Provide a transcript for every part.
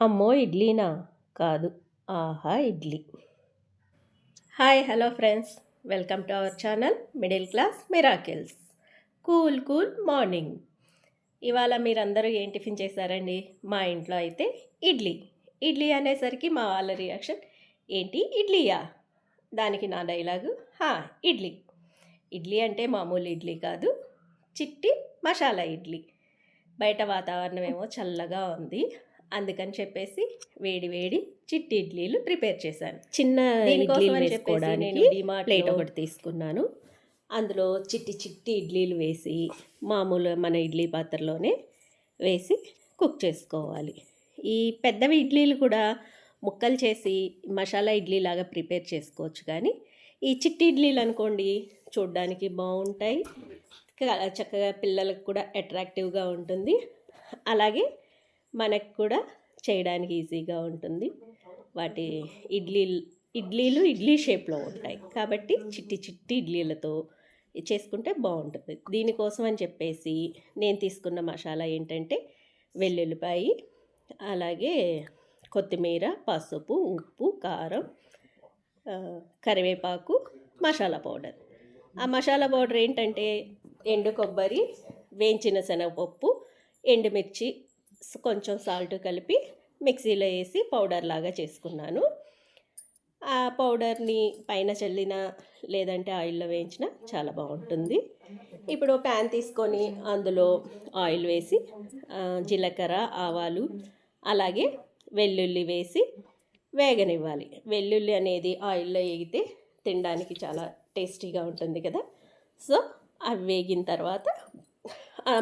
అమ్మో ఇడ్లీనా? కాదు. ఆహా idli. Hi hello friends. Welcome to our channel middle class miracles. Cool cool morning. ఇవాళ మీరందరూ ఏం టిఫిన్ చేశారండి? మా ఇంట్లో అయితే ఇడ్లీ. ఇడ్లీ అనేసరికి మా వాళ్ళ రియాక్షన్ ఏంటి ఇడ్లీయా? దానికి నా డైలాగు హా ఇడ్లీ. ఇడ్లీ అంటే మామూలు ఇడ్లీ కాదు చిట్టి మసాలా ఇడ్లీ. బయట వాతావరణం ఏమో చల్లగా ఉంది. అందుకని చెప్పేసి వేడి వేడి చిట్టి ఇడ్లీలు ప్రిపేర్ చేశాను. చిన్న ఇడ్లీలు వేసుకోవడానికి ప్లేట్ ఒకటి తీసుకున్నాను. అందులో చిట్టి చిట్టి ఇడ్లీలు వేసి మామూలు మన ఇడ్లీ పాత్రలోనే వేసి కుక్ చేసుకోవాలి. ఈ పెద్దవి ఇడ్లీలు కూడా ముక్కలు చేసి మసాలా ఇడ్లీ లాగా ప్రిపేర్ చేసుకోవచ్చు కానీ ఈ చిట్టి ఇడ్లీలు అనుకోండి చూడ్డానికి బాగుంటాయి. చక్కగా పిల్లలకు కూడా అట్రాక్టివ్గా ఉంటుంది. అలాగే మనకు కూడా చేయడానికి ఈజీగా ఉంటుంది. వాటి ఇడ్లీ ఇడ్లీలు ఇడ్లీ షేప్లో ఉంటాయి. కాబట్టి చిట్టి చిట్టి ఇడ్లీలతో చేసుకుంటే బాగుంటుంది. దీనికోసం అని చెప్పేసి నేను తీసుకున్న మసాలా ఏంటంటే వెల్లుల్లిపాయి అలాగే కొత్తిమీర పసుపు ఉప్పు కారం కరివేపాకు మసాలా పౌడర్. ఆ మసాలా పౌడర్ ఏంటంటే ఎండు కొబ్బరి వేయించిన శనగపప్పు ఎండుమిర్చి కొంచెం సాల్ట్ కలిపి మిక్సీలో వేసి పౌడర్ లాగా చేసుకున్నాను. ఆ పౌడర్ని పైన చల్లిన లేదంటే ఆయిల్లో వేయించిన చాలా బాగుంటుంది. ఇప్పుడు ప్యాన్ తీసుకొని అందులో ఆయిల్ వేసి జీలకర్ర ఆవాలు అలాగే వెల్లుల్లి వేసి వేగనివ్వాలి. వెల్లుల్లి అనేది ఆయిల్లో వేగితే తినడానికి చాలా టేస్టీగా ఉంటుంది కదా. సో అవి వేగిన తర్వాత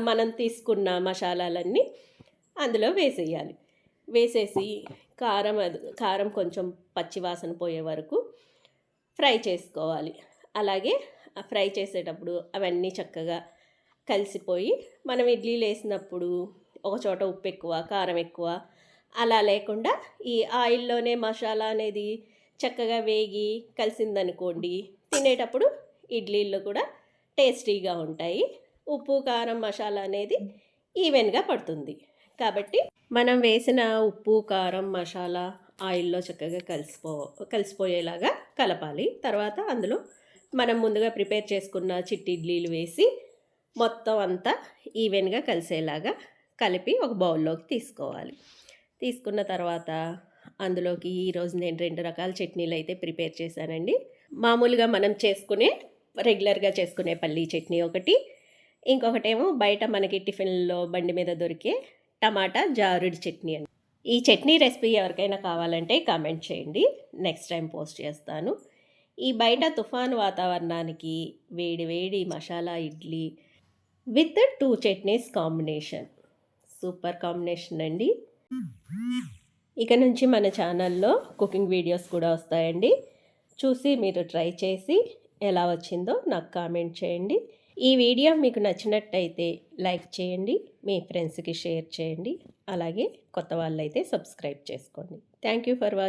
మనం తీసుకున్న మసాలాలన్నీ అందులో వేసేయాలి. వేసేసి కారం అది కారం కొంచెం పచ్చివాసన పోయే వరకు ఫ్రై చేసుకోవాలి. అలాగే ఫ్రై చేసేటప్పుడు అవన్నీ చక్కగా కలిసిపోయి మనం ఇడ్లీలు వేసినప్పుడు ఒక చోట ఉప్పు ఎక్కువ కారం ఎక్కువ అలా లేకుండా ఈ ఆయిల్లోనే మసాలా అనేది చక్కగా వేగి కలిసిందనుకోండి తినేటప్పుడు ఇడ్లీల్లో కూడా టేస్టీగా ఉంటాయి. ఉప్పు కారం మసాలా అనేది ఈవెన్గా పడుతుంది. కాబట్టి మనం వేసిన ఉప్పు కారం మసాలా ఆయిల్లో చక్కగా కలిసిపో కలిసిపోయేలాగా కలపాలి. తర్వాత అందులో మనం ముందుగా ప్రిపేర్ చేసుకున్న చిట్టి ఇడ్లీలు వేసి మొత్తం అంతా ఈవెన్గా కలిసేలాగా కలిపి ఒక బౌల్లోకి తీసుకోవాలి. తీసుకున్న తర్వాత అందులోకి ఈరోజు నేను రెండు రకాల చట్నీలు అయితే ప్రిపేర్ చేశానండి. మామూలుగా మనం చేసుకునే రెగ్యులర్గా చేసుకునే పల్లీ చట్నీ ఒకటి. ఇంకొకటేమో బయట మనకి టిఫిన్లో బండి మీద దొరికే టమాటా జారుడి చట్నీ అండి. ఈ చట్నీ రెసిపీ ఎవరికైనా కావాలంటే కామెంట్ చేయండి. నెక్స్ట్ టైం పోస్ట్ చేస్తాను. ఈ బయట తుఫాన్ వాతావరణానికి వేడి వేడి masala idli with two chutneys combination super combination అండి. ఇక నుంచి మన ఛానల్లో కుకింగ్ వీడియోస్ కూడా వస్తాయండి. చూసి మీరు ట్రై చేసి ఎలా వచ్చిందో నాకు కామెంట్ చేయండి. ఈ వీడియో మీకు నచ్చినట్టయితే లైక్ చేయండి మీ ఫ్రెండ్స్కి షేర్ చేయండి అలాగే కొత్త వాళ్ళైతే సబ్స్క్రైబ్ చేసుకోండి. Thank you for watching